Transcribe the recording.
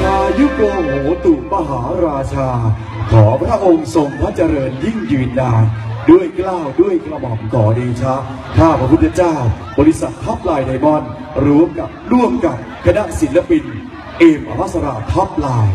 พายุโกโหตุมหาราชา ขอพระองค์ทรงพระเจริญยิ่งยืนนาน ด้วยกล้าวด้วยกระหม่อมขอเดชะข้าพระพุทธเจ้า บริษัททับลายไดมอนด์ร่วมกับร่วมกับคณะศิลปิน เอมอภัสราทับลาย